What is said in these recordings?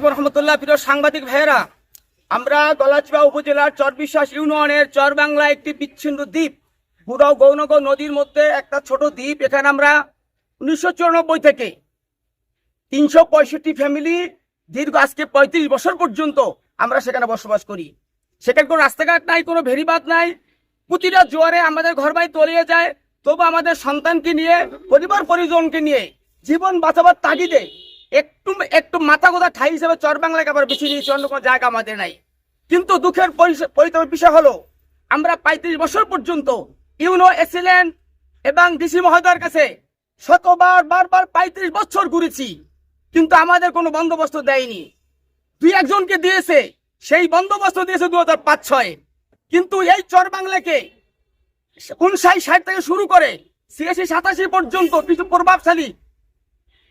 রহমতুল্লাহ প্রিয় সাংবাদিক ভাইয়েরা, আমরা গলাচিপা উপজেলার চরবিশ্বাস ইউনিয়নের চরবাংলা একটি বিচ্ছিন্ন দ্বীপ, বুড়ো গৌনগ নদীর মধ্যে একটা ছোট দ্বীপ। এখানে আমরা উনিশশো চুরানব্বই থেকে তিনশো পঁয়ষট্টি ফ্যামিলি দীর্ঘ আজকে পঁয়ত্রিশ বছর পর্যন্ত আমরা সেখানে বসবাস করি। সেখানে কোনো রাস্তাঘাট নাই, কোনো ভেরিবাদ নাই। প্রতিটা জোয়ারে আমাদের ঘর বাড়ি তলিয়ে যায়। তবু আমাদের সন্তানকে নিয়ে, পরিবার পরিজনকে নিয়ে জীবন বাঁচাবার তাগিদে একটু একটু মাথা গোদা ঠাই হিসেবে চর বাংলাকে আবার বেছে নিয়েছি, অন্য কোনো জায়গা আমাদের নাই। কিন্তু দুঃখের পরিতাপের বিষয় হলো, আমরা পঁয়ত্রিশ বছর পর্যন্ত ইউনো এসিলেন এবং ডিসি মহোদয়ের কাছে শতবার, বারবার পঁয়ত্রিশ বছর ঘুরেছি, কিন্তু আমাদের কোনো বন্দোবস্ত দেয়নি। দুই একজনকে দিয়েছে, সেই বন্দোবস্ত দিয়েছে দু হাজার পাঁচ ছয়। কিন্তু এই চর বাংলাকে উনষাট ষাট থেকে শুরু করে ছিয়াশি, সাতাশি পর্যন্ত কিছু প্রভাবশালী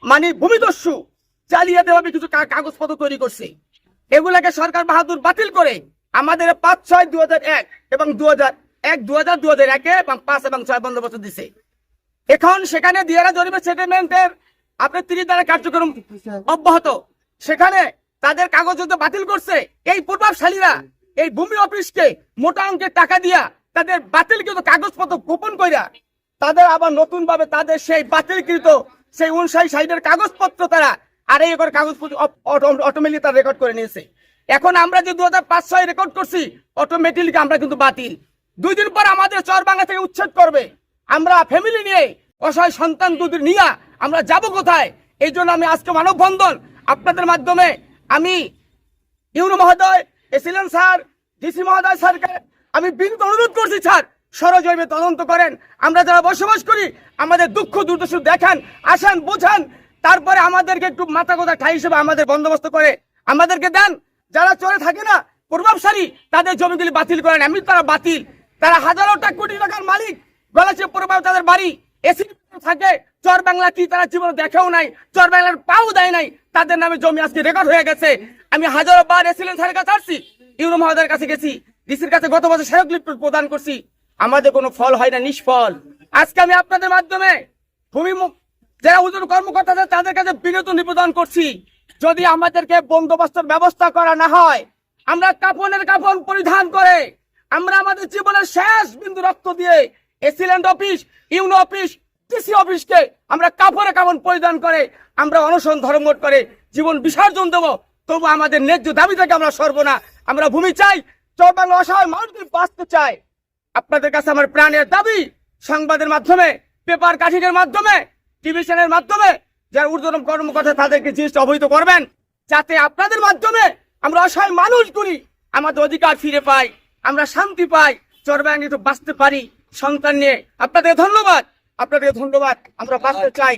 মানে ভূমিদস্যু জালিয়াতে ভাবে কিছু কাগজপত্র তৈরি করছে। এগুলাকে সরকার বাহাদুর বাতিল করে আমাদের পাঁচ ছয় দু এক এবং দু এক দু হাজার দু হাজার একে এবং পাঁচ এবং ছয় বন্দোবস্ত দিছে। এখন সেখানে দিয়ারা জরিপে সেটেলমেন্টের আপনার তিরিশ দ্বারা কার্যক্রম অব্যাহত। সেখানে তাদের কাগজ যুদ্ধ বাতিল করছে। এই প্রভাবশালীরা এই ভূমি অফিসকে মোটা অঙ্কের টাকা দিয়া তাদের বাতিলকৃত কাগজপত্র গোপন কইরা তাদের আবার নতুন ভাবে তাদের সেই বাতিলকৃত সেই উনষাট সাইডের কাগজপত্র তারা আড়াই একর কাগজপত্র অটোমেটিক তার রেকর্ড করে নিয়েছে। এখন আমরা যে দু হাজার পাঁচ ছয় রেকর্ড করছি অটোমেটিক আমরা কিন্তু বাতিল। দুই দিন পর আমাদের চর বাংলা থেকে উচ্ছেদ করবে। আমরা ফ্যামিলি নিয়ে অসহায় সন্তান দুধ নিয়ে আমরা যাব কোথায়? এই জন্য আমি আজকে মানববন্ধন আপনাদের মাধ্যমে আমি ইউরো মহোদয়, এসিলেন স্যার, ডিসি মহোদয় স্যারকে আমি বিনীত অনুরোধ করছি, স্যার সরজৈবে তদন্ত করেন। আমরা যারা বসবাস করি, আমাদের দুঃখ দুর্দশা দেখান, আসেন, বোঝান তারপরে আমাদেরকে একটু মাথা কথা ঠাই হিসেবে আমাদের বন্দোবস্ত করে আমাদেরকে দেন। যারা চলে থাকে না, প্রভাবশালী, তাদের জমিগুলি বাতিল করেন এমনি তারা বাতিল। তারা হাজারো টাকা কোটি টাকার মালিক। গলাচে প্রভাব তাদের বাড়ি। এসি থাকে। চর বাংলা কি তারা জীবনে দেখেও নাই। চর বাংলার পাও দেয় নাই। তাদের নামে জমি আজকে রেকর্ড হয়ে গেছে। আমি হাজারো বার এসিলেন স্যারের কাছে আসছি। ইউরো মহোদয়ের কাছে গেছি। ডিসির কাছে গত বছর স্মারকলিপি প্রদান করছি। আমাদের কোনো ফল হয় না, নিষ্ফল। আজকে আমি আপনাদের মাধ্যমে ভূমি যারা উদ্যোগ কর্মকর্তা আছে, তাদের কাছে বিনোদ নিবেদন করছি। যদি আমাদেরকে বন্দোবস্তের ব্যবস্থা করা না হয়, আমরা কাপনের কাপন পরিধান করে, আমরা আমাদের জীবনের শেষ বিন্দু রক্ত দিয়ে AC land office, UNO office, DC অফিসকে আমরা কাপড়ে কাপন পরিধান করে, আমরা অনশন ধর্মঘট করে জীবন বিসর্জন দেবো। তবু আমাদের ন্যায্য দাবি থেকে আমরা সরব না। আমরা ভূমি চাই চৌবাংলা অসহায় মানুষদের বাঁচতে চাই। আপনাদের কাছে আমার প্রাণের দাবি, সংবাদের মাধ্যমে, পেপার কাঠিকের মাধ্যমে টিভি চ্যানেলের মাধ্যমে যারা ঊর্ধ্বতম কর্মকর্তা তাদেরকে জিনিসটা অবহিত করবেন, যাতে আপনাদের মাধ্যমে আমরা অসহায় মানুষগুলি আমাদের অধিকার ফিরে পাই, আমরা শান্তি পাই চরবাঙ্গে তো বাঁচতে পারি। সন্তান নিয়ে আপনাদের ধন্যবাদ। আপনাদের ধন্যবাদ। আমরা বাঁচতে চাই।